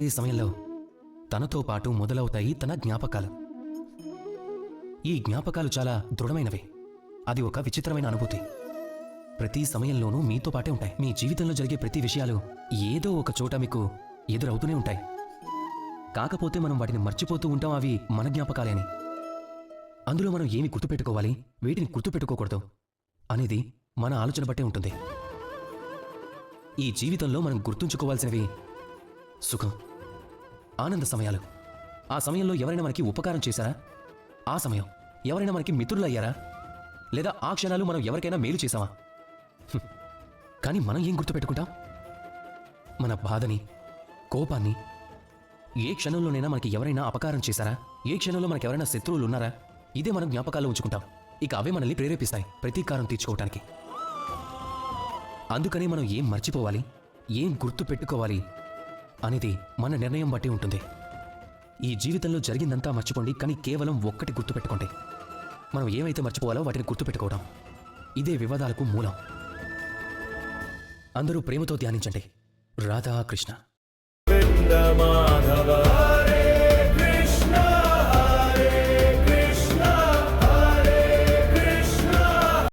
ఈ సమయంలో తనతో పాటు మొదలవుతాయి తన జ్ఞాపకాలు. ఈ జ్ఞాపకాలు చాలా దృఢమైనవి. అది ఒక విచిత్రమైన అనుభూతి. ప్రతి సమయంలోనూ మీతో పాటే ఉంటాయి. మీ జీవితంలో జరిగే ప్రతి విషయాలు ఏదో ఒక చోట మీకు ఎదురవుతూనే ఉంటాయి. కాకపోతే మనం వాటిని మర్చిపోతూ ఉంటాం అవి మన జ్ఞాపకాలేని. అందులో మనం ఏమి గుర్తుపెట్టుకోవాలి? వీటిని గుర్తుపెట్టుకోకూడదు అనేది మన ఆలోచన బట్టే ఉంటుంది. ఈ జీవితంలో మనం గుర్తుంచుకోవాల్సినవి సుఖం. ఆనంద సమయాలు. ఆ సమయంలో ఎవరైనా మనకి ఉపకారం చేశారా? ఆ సమయం ఎవరైనా మనకి మిత్రులు అయ్యారా లేదా ఆ క్షణాలు మనం ఎవరికైనా మేలు చేశామా? కానీ మనం ఏం గుర్తుపెట్టుకుంటాం? మన బాధని కోపాన్ని ఏ క్షణంలోనైనా మనకి ఎవరైనా అపకారం చేశారా? ఏ క్షణంలో మనకి ఎవరైనా శత్రువులు ఉన్నారా? ఇదే మనం జ్ఞాపకాల్లో ఉంచుకుంటాం. ఇక అవే మనల్ని ప్రేరేపిస్తాయి ప్రతీకారం తీర్చుకోవటానికి. అందుకని మనం ఏం మర్చిపోవాలి? ఏం గుర్తు పెట్టుకోవాలి అనేది మన నిర్ణయం బట్టి ఉంటుంది. ఈ జీవితంలో జరిగిందంతా మర్చిపోండి కానీ కేవలం ఒక్కటి గుర్తుపెట్టుకోండి. మనం ఏమైతే మర్చిపోవాలో వాటిని గుర్తుపెట్టుకోవడం. ఇదే వివాదాలకు మూలం. అందరూ ప్రేమతో ధ్యానించండి. రాధా కృష్ణ